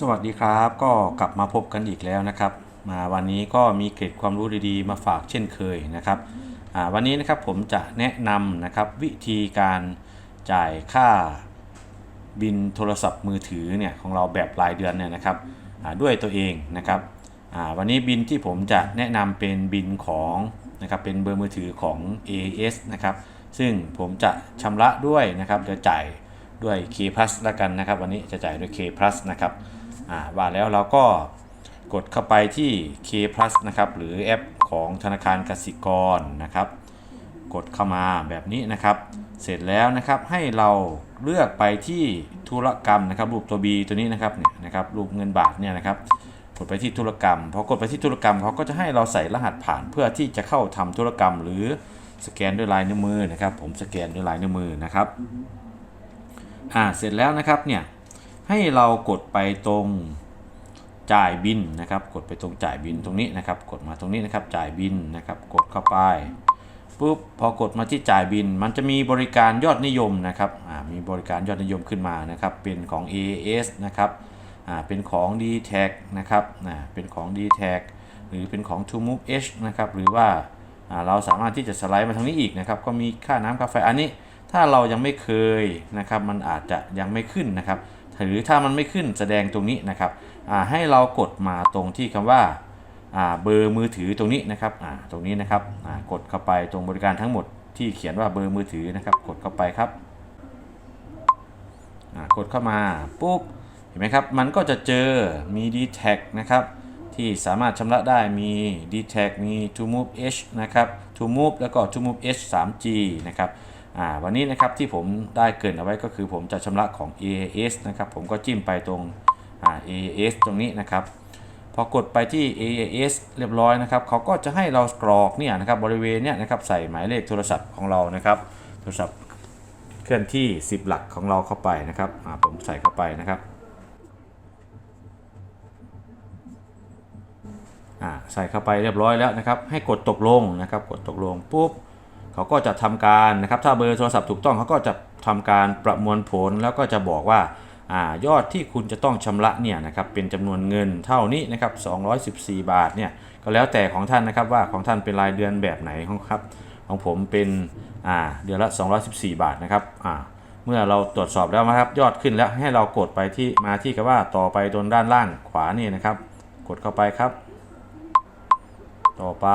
สวัสดีครับก็กลับมาพบกันอีกแล้วนะครับ มาวันนี้ก็มีเกร็ดความรู้ดีๆ มาฝากเช่นเคยนะครับวันนี้นะครับผมจะแนะนำนะครับวิธีการจ่ายค่าบินโทรศัพท์มือถือเนี่ยของเราแบบรายเดือนเนี่ยนะครับด้วยตัวเองนะครับวันนี้บินที่ผมจะแนะนำเป็นบินของนะครับเป็นเบอร์มือถือของ AS นะครับซึ่งผมจะชำระด้วยนะครับจะจ่ายด้วย K Plus ละกันนะครับ วันนี้จะจ่ายด้วย K Plus นะครับ ว่าแล้วเราก็กดเข้าไปที่ K Plus นะครับ หรือแอปของธนาคารกสิกรนะครับ กดเข้ามาแบบนี้นะครับ เสร็จแล้วนะครับให้เราเลือกไปที่ธุรกรรมนะครับรูปตัว B ตัวนี้นะครับเนี่ยนะครับรูปเงินบาทเนี่ยนะครับกดไปที่ธุรกรรมพอกดไปที่ธุรกรรมเขาก็จะให้เราใส่รหัสผ่านเพื่อที่จะเข้าทำธุรกรรม หรือสแกนด้วยลายนิ้วมือนะครับ ผมสแกนด้วยลายนิ้วมือนะครับอ่าเสร็จแล้วนะครับเนี่ย ให้เรากดไปตรงจ่ายบินนะครับ กดไปตรงจ่ายบินตรงนี้นะครับ กดมาตรงนี้นะครับ จ่ายบินนะครับ กดเข้าไปปุ๊บพอกดมาที่จ่ายบิน มันจะมีบริการยอดนิยมนะครับอ่ามีบริการยอดนิยมขึ้นมานะครับ เป็นของ AAS นะครับอ่าเป็นของ d t a c นะครับอ่าเป็นของ d t a c หรือเป็นของ To Move H นะครับหรือว่าอ่าเราสามารถที่จะสไลด์มาทางนี้อีกนะครับ ก็มีค่าน้ำกาแฟอันนี้ ถ้าเรายังไม่เคยนะครับ มันอาจจะยังไม่ขึ้นนะครับ หรือถ้ามันไม่ขึ้นแสดงตรงนี้นะครับให้เรากดมาตรงที่คำว่าอ่าเบอร์มือถือตรงนี้นะครับตรงนี้นะครับกดเข้าไปตรงบริการทั้งหมดที่เขียนว่าเบอร์มือถือนะครับ กดเข้าไปครับกดเข้ามาปุ๊บเห็นไหมครับมันก็จะเจอมี d t a g นะครับที่สามารถชำระได้มี d t a g มี To Move H นะครับ To Move แล้วก็ To Move H 3G นะครับ วันนี้นะครับที่ผมได้เกินเอาไว้ก็คือผมจะชำระของ AAS นะครับผมก็จิ้มไปตรง AAS ตรงนี้นะครับ พอกดไปที่ AAS เรียบร้อยนะครับเขาก็จะให้เรากรอกเนี่ยนะครับบริเวณเนี่ยนะครับใส่หมายเลขโทรศัพท์ของเรานะครับโทรศัพท์เคลื่อนที่ 10 หลักของเราเข้าไปนะครับผมใส่เข้าไปนะครับใส่เข้าไปเรียบร้อยแล้วนะครับ ให้กดตกลงนะครับ กดตกลงปุ๊บ เขาก็จะทำการนะครับถ้าเบอร์โทรศัพท์ถูกต้องเขาก็จะทำการประมวลผลแล้วก็จะบอกว่าอายอดที่คุณจะต้องชำระเนี่ยนะครับเป็นจำนวนเงินเท่านี้นะครับ214 บาทเนี่ยก็แล้วแต่ของท่านนะครับว่าของท่านเป็นรายเดือนแบบไหนของครับ ของผมเป็นอ่าเดือนละ 214 บาทนะครับอ่าเมื่อเราตรวจสอบแล้วนะครับยอดขึ้นแล้วให้เรากดไปที่มาที่คำว่าต่อไปตรงด้านล่างขวานี่นะครับ กดเข้าไปครับ ต่อไป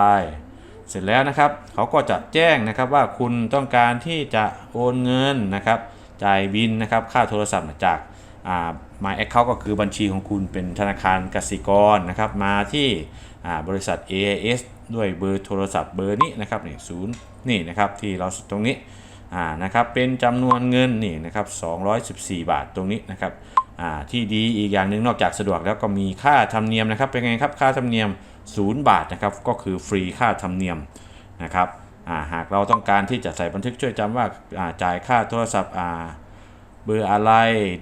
เสร็จแล้วนะครับเขาก็จะแจ้งนะครับว่าคุณต้องการที่จะโอนเงินนะครับ จ่ายบินนะครับค่าโทรศัพท์จากอ่า My Account ก็คือบัญชีของคุณเป็นธนาคารกสิกรนะครับ มาที่บริษัท AIS ด้วยเบอร์โทรศัพท์เบอร์นี้นะครับนี่ศูนย์นี่นะครับที่เราตรงนี้อ่านะครับเป็นจำนวนเงินนี่นะครับ214 บาทตรงนี้นะครับ ที่ดีอีกอย่างหนึ่งนอกจากสะดวกแล้วก็มีค่าธรรมเนียมนะครับ เป็นไงครับค่าธรรมเนียม 0 บาทนะครับก็คือฟรีค่าธรรมเนียมนะครับาหากเราต้องการที่จะใส่บันทึกช่วยจำว่าอ่าจ่ายค่าโทรศัพท์อ่าเบอร์อะไร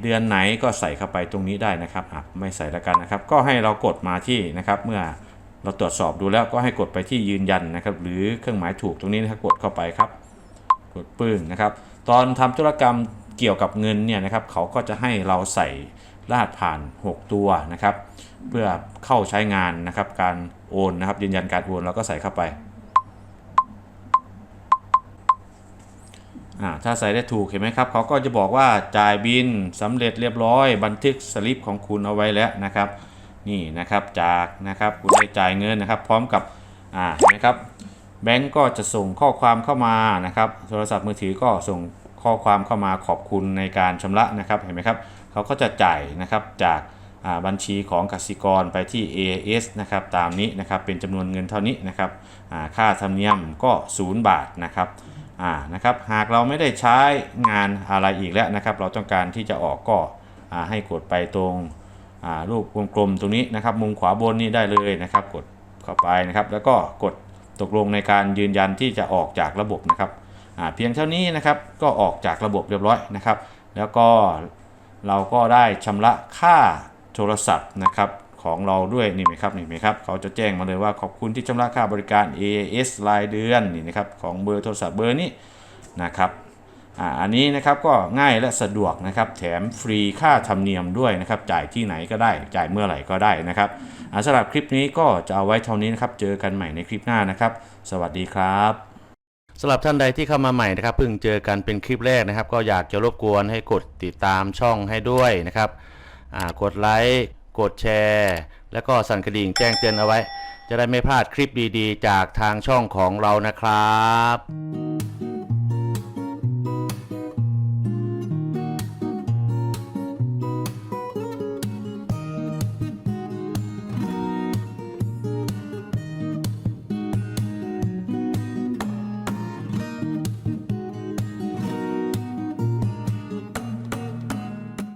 เดือนไหนก็ใส่เข้าไปตรงนี้ได้นะครับไม่ใส่แล้วกันนะครับ ก็ให้เรากดมาที่นะครับเมื่อเราตรวจสอบดูแล้วก็ให้กดไปที่ยืนยันนะครับ หรือเครื่องหมายถูกตรงนี้นะครับกดเข้าไปครับ กดปึ้งนะครับ ตอนทำธุรกรรม เกี่ยวกับเงินเนี่ยนะครับเขาก็จะให้เราใส่รหัสผ่าน 6 ตัวนะครับ เพื่อเข้าใช้งานนะครับ การโอนนะครับ ยืนยันการโอนเราก็ใส่เข้าไปอ่าถ้าใส่ได้ถูกเห็นไหมครับเขาก็จะบอกว่าจ่ายบินสำเร็จเรียบร้อย บันทึกสลิปของคุณเอาไว้แล้วนะครับ นี่นะครับจากนะครับคุณได้จ่ายเงินนะครับ พร้อมกับอ่าเห็นไหมครับแบงก์ก็จะส่งข้อความเข้ามานะครับ โทรศัพท์มือถือก็ส่ง ข้อความเข้ามาขอบคุณในการชำระนะครับเห็นไหมครับเขาก็จะจ่ายนะครับจากบัญชีของกสิกรไปที่ AIS นะครับตามนี้นะครับเป็นจำนวนเงินเท่านี้นะครับค่าธรรมเนียมก็ 0 บาทนะครับนะครับหากเราไม่ได้ใช้งานอะไรอีกแล้วนะครับ เราต้องการที่จะออกก็ให้กดไปตรงรูปวงกลมตรงนี้นะครับ มุมขวาบนนี่ได้เลยนะครับ กดเข้าไปนะครับ แล้วก็กดตกลงในการยืนยันที่จะออกจากระบบนะครับ เพียงเท่านี้นะครับก็ออกจากระบบเรียบร้อยนะครับ แล้วก็เราก็ได้ชำระค่าโทรศัพท์นะครับของเราด้วยนี่ไหมครับนี่ไหมครับเขาจะแจ้งมาเลยว่าขอบคุณที่ชำระค่าบริการ AAS รายเดือนนี่นะครับของเบอร์โทรศัพท์เบอร์นี้นะครับอ,อันนี้นะครับก็ง่ายและสะดวกนะครับ แถมฟรีค่าธรรมเนียมด้วยนะครับ จ่ายที่ไหนก็ได้ จ่ายเมื่อไหร่ก็ได้นะครับสำหรับคลิปนี้ก็จะเอาไว้เท่านี้นะครับ เจอกันใหม่ในคลิปหน้านะครับ สวัสดีครับ สำหรับท่านใดที่เข้ามาใหม่นะครับเพิ่งเจอกันเป็นคลิปแรกนะครับ ก็อยากจะรบกวนให้กดติดตามช่องให้ด้วยนะครับกดไลค์กดแชร์ แล้วก็สั่นกระดิ่งแจ้งเตือนเอาไว้ จะได้ไม่พลาดคลิปดีๆ จากทางช่องของเรานะครับ